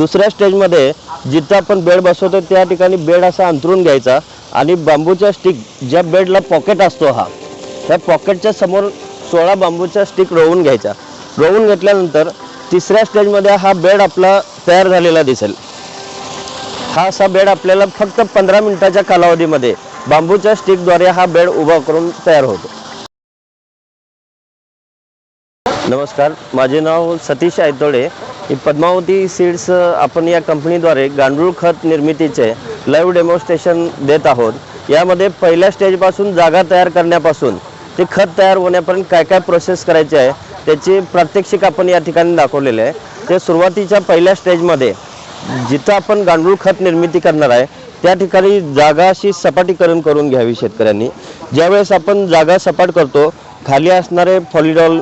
दुसऱ्या स्टेजमध्ये जिथं आपण बेड बसवतो त्या ठिकाणी बेड असा अंतरून घ्यायचा आणि बांबूच्या स्टिक ज्या बेडला पॉकेट असतो हा त्या पॉकेटच्या समोर सोळा बांबूचा स्टिक रोवून घ्यायचा रोवून घेतल्यानंतर तिसऱ्या स्टेजमध्ये हा बेड आपला तयार झालेला दिसेल. हा असा बेड आपल्याला फक्त पंधरा मिनिटाच्या कालावधीमध्ये बांबूच्या स्टिकद्वारे हा बेड उभा करून तयार होतो. नमस्कार माझे नाव सतीश आयतोडे. पद्मावती सीड्स आपण या कंपनीद्वारे गांडूळ खत निर्मितीचे लाईव्ह डेमॉन्स्ट्रेशन देत आहोत. यामध्ये पहिल्या स्टेजपासून जागा तयार करण्यापासून ते खत तयार होण्यापर्यंत काय काय प्रोसेस करायची आहे त्याची प्रात्यक्षिक आपण या ठिकाणी दाखवलेले आहे. ते सुरुवातीच्या पहिल्या स्टेजमध्ये जिथं आपण गांडूळ खत निर्मिती करणार आहे त्या ठिकाणी जागा अशी सपाटीकरण करून घ्यावी शेतकऱ्यांनी. ज्यावेळेस आपण जागा सपाट करतो खाली असणारे Folidol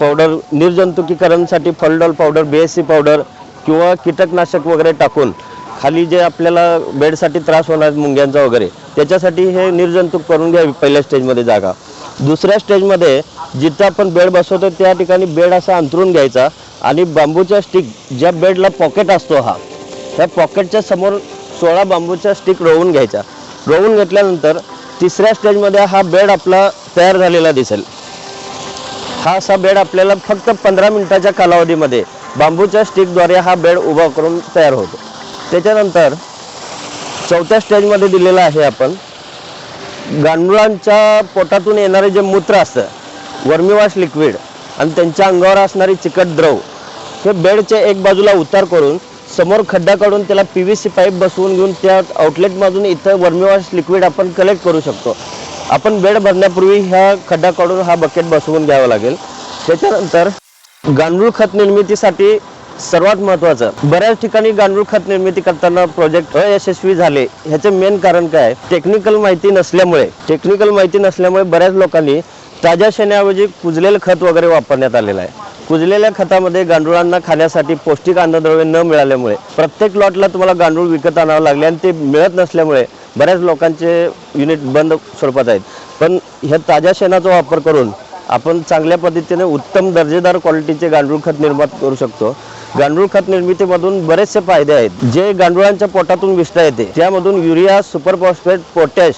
powder निर्जंतुकीकरणसाठी Folidol powder B S C powder किंवा कीटकनाशक वगैरे टाकून खाली जे आपल्याला बेडसाठी त्रास होणार मुंग्यांचा वगैरे त्याच्यासाठी हे निर्जंतुक करून घ्यावी पहिल्या स्टेजमध्ये जागा. दुसऱ्या स्टेजमध्ये जिथं आपण बेड बसवतो त्या ठिकाणी बेड असा अंतरून घ्यायचा आणि बांबूच्या स्टिक ज्या बेडला पॉकेट असतो हा त्या पॉकेटच्या समोर सोळा बांबूचा स्टिक रोवून घ्यायचा रोवून घेतल्यानंतर तिसऱ्या स्टेजमध्ये हा बेड आपला तयार झालेला दिसेल. हा असा बेड आपल्याला फक्त पंधरा मिनिटाच्या कालावधीमध्ये बांबूच्या स्टिकद्वारे हा बेड उभा करून तयार होतो. त्याच्यानंतर चौथ्या स्टेजमध्ये दिलेला आहे आपण. गांडुळांच्या पोटातून येणारे जे मूत्र असतं वर्मीवाश लिक्विड आणि त्यांच्या अंगावर असणारी चिकट द्रव हे बेडच्या एक बाजूला उतार करून समोर खड्डा काढून त्याला पी व्ही सी पाईप बसवून घेऊन त्या आउटलेटमधून इथं वर्मीवाश लिक्विड आपण कलेक्ट करू शकतो. आपण बेड भरण्यापूर्वी ह्या खड्डा काढून हा बकेट बसवून घ्यावा लागेल. त्याच्यानंतर गांडूळ खत निर्मितीसाठी सर्वात महत्वाचं बऱ्याच ठिकाणी गांडूळ खत निर्मिती करताना प्रोजेक्ट अयशस्वी झाले. ह्याचे मेन कारण काय? टेक्निकल माहिती नसल्यामुळे टेक्निकल माहिती नसल्यामुळे बऱ्याच लोकांनी ताज्या शेण्याऐवजी कुजलेलं खत वगैरे वापरण्यात आलेलं आहे. कुजलेल्या खतामध्ये गांडुळांना खाण्यासाठी पौष्टिक अन्नद्रव्य न मिळाल्यामुळे प्रत्येक लॉटला तुम्हाला गांडूळ विकत आणावं लागले आणि ते मिळत नसल्यामुळे बऱ्याच लोकांचे युनिट बंद स्वरूपात आहेत. पण ह्या ताज्या शेणाचा वापर करून आपण चांगल्या पद्धतीने उत्तम दर्जेदार क्वालिटीचे गांडूळ खत निर्माण करू शकतो. गांडूळ खत निर्मितीमधून बरेचसे फायदे आहेत. जे गांडुळांच्या पोटातून विष्ठा येते. त्यामधून युरिया सुपर फॉस्फेट पोटॅश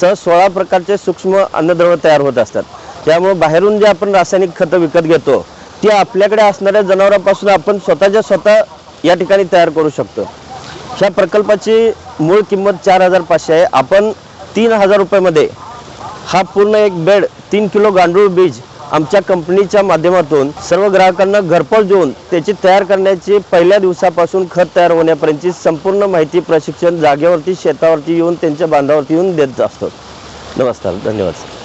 सह सोळा प्रकारचे सूक्ष्म अन्नद्रव्य तयार होत असतात. त्यामुळे बाहेरून जे आपण रासायनिक खतं विकत घेतो ती आपल्याकडे असणाऱ्या जनावरांपासून आपण स्वतःच्या स्वतः या ठिकाणी तयार करू शकतो. ह्या प्रकल्पाची मूळ किंमत चार हजार पाचशे आहे. आपण तीन हजार रुपयामध्ये हा पूर्ण एक बेड तीन किलो गांडूळ बीज आमच्या कंपनीच्या माध्यमातून सर्व ग्राहकांना घरपोच देऊन त्याची तयार करण्याची पहिल्या दिवसापासून खत तयार होण्यापर्यंतची संपूर्ण माहिती प्रशिक्षण जागेवरती शेतावरती येऊन त्यांच्या बांधावरती येऊन देत असतो. नमस्कार धन्यवाद.